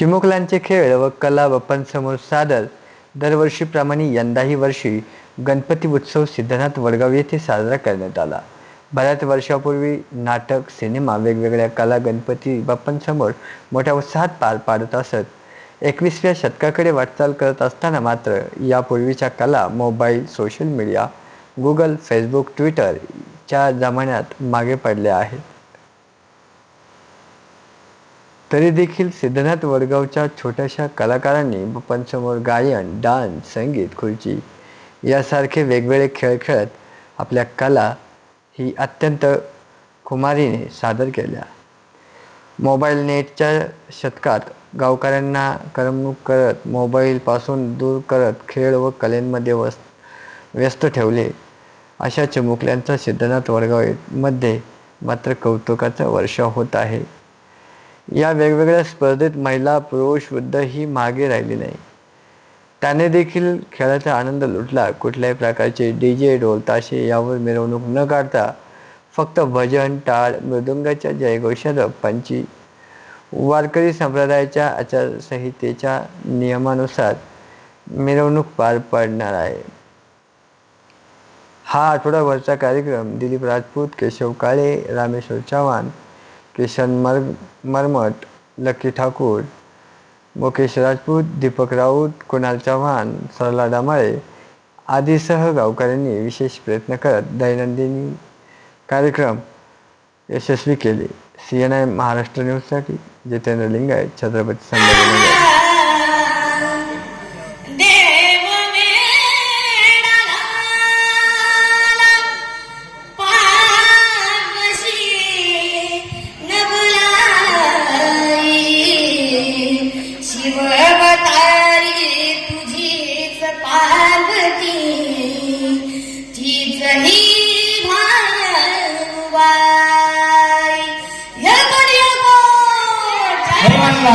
चिमुकलांचे खेळ व कला बाप्पांसमोर सादर दरवर्षीप्रमाणे यंदाही वर्षी गणपती उत्सव सिद्धनाथ वडगाव येथे साजरा करण्यात आला. बऱ्याच वर्षापूर्वी नाटक सिनेमा वेगवेगळ्या कला गणपती बाप्पांसमोर मोठ्या उत्साहात पार पाडत असत. एकवीसव्या शतकाकडे वाटचाल करत असताना मात्र यापूर्वीच्या कला mobile social media Google Facebook ट्विटरच्या जमान्यात मागे पडल्या आहेत. तरी देखील सिद्धनाथ वडगावच्या छोट्याशा कलाकारांनी बप्पांसमोर गायन डान्स संगीत खुर्ची यासारखे वेगवेगळे खेळ खेळत आपल्या कला ही अत्यंत कुमारीने सादर केल्या. मोबाईल नेटच्या शतकात गावकऱ्यांना करमणूक करत मोबाईलपासून दूर करत खेळ व कलेमध्ये वस व्यस्त ठेवले. अशा चिमुकल्यांचा सिद्धनाथ वडगावमध्ये मात्र कौतुकाचा वर्ष होत आहे. या वेगवेगळ्या स्पर्धेत महिला पुरुष वृद्ध ही मागे राहिली नाही. त्याने देखील खेळाचा आनंद लुटला. कुठल्याही प्रकारचे डी जे ढोल ताशे यावर मिरवणूक न काढता फक्त भजन टाळ मृदुंगाच्या जयघोषात पंची वारकरी संप्रदायाच्या आचारसंहितेच्या नियमानुसार मिरवणूक पार पडणार आहे. हा आठवडाभरचा कार्यक्रम दिलीप राजपूत केशव काळे रामेश्वर चव्हाण किशन मर मरमट लकी ठाकूर मुकेश राजपूत दीपक राऊत कुणाल चव्हाण सरला डामाळे आदीसह गावकऱ्यांनी विशेष प्रयत्न करत दैनंदिनी कार्यक्रम यशस्वी केले. सी एन आय महाराष्ट्र न्यूजसाठी जितेंद्र लिंगायत छत्रपती संभाजीनगर. ഹരിമണ്ണ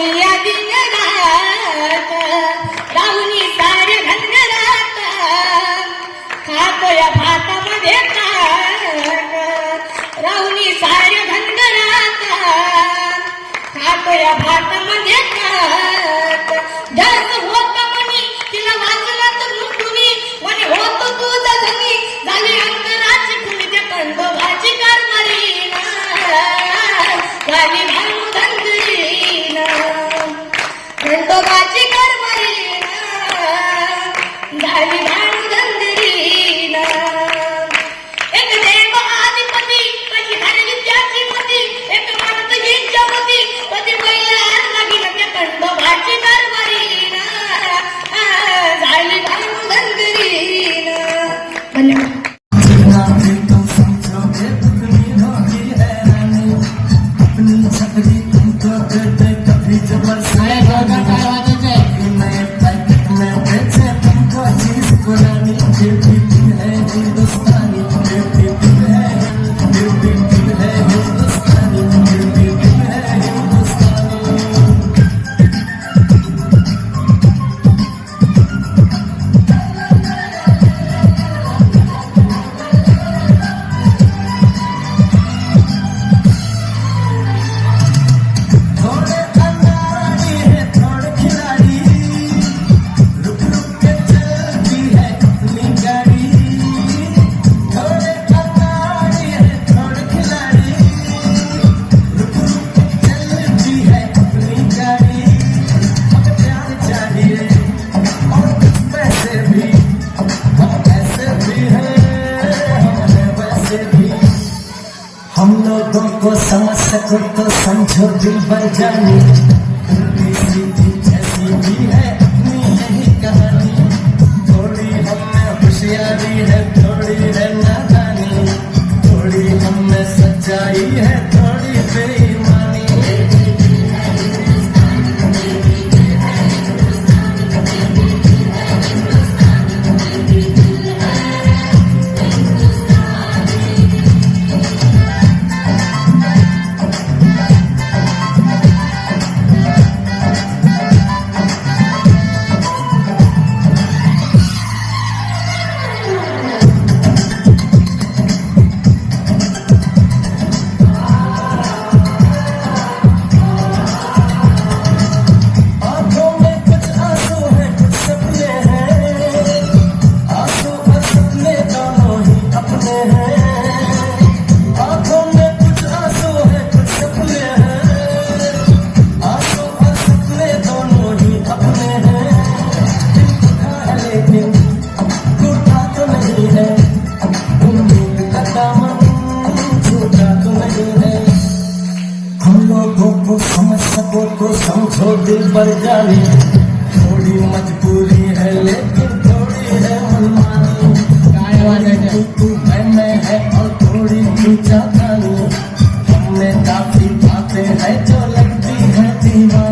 जागून या दिनरात राहुनी सारे घनघरात या भातामध्ये ताट राहुनी सारे घनघरात खातोय भातामध्ये ताट palabra. समझ सको तो समझो दिल भर जाने हो दिल पर जानी। थोड़ी मजबूरी है लेकिन थोड़ी है मनमानी। तू तू है मैं है और थोड़ी तू चाहता हमने काफ़ी बातें हैं जो लगती है दीवानी।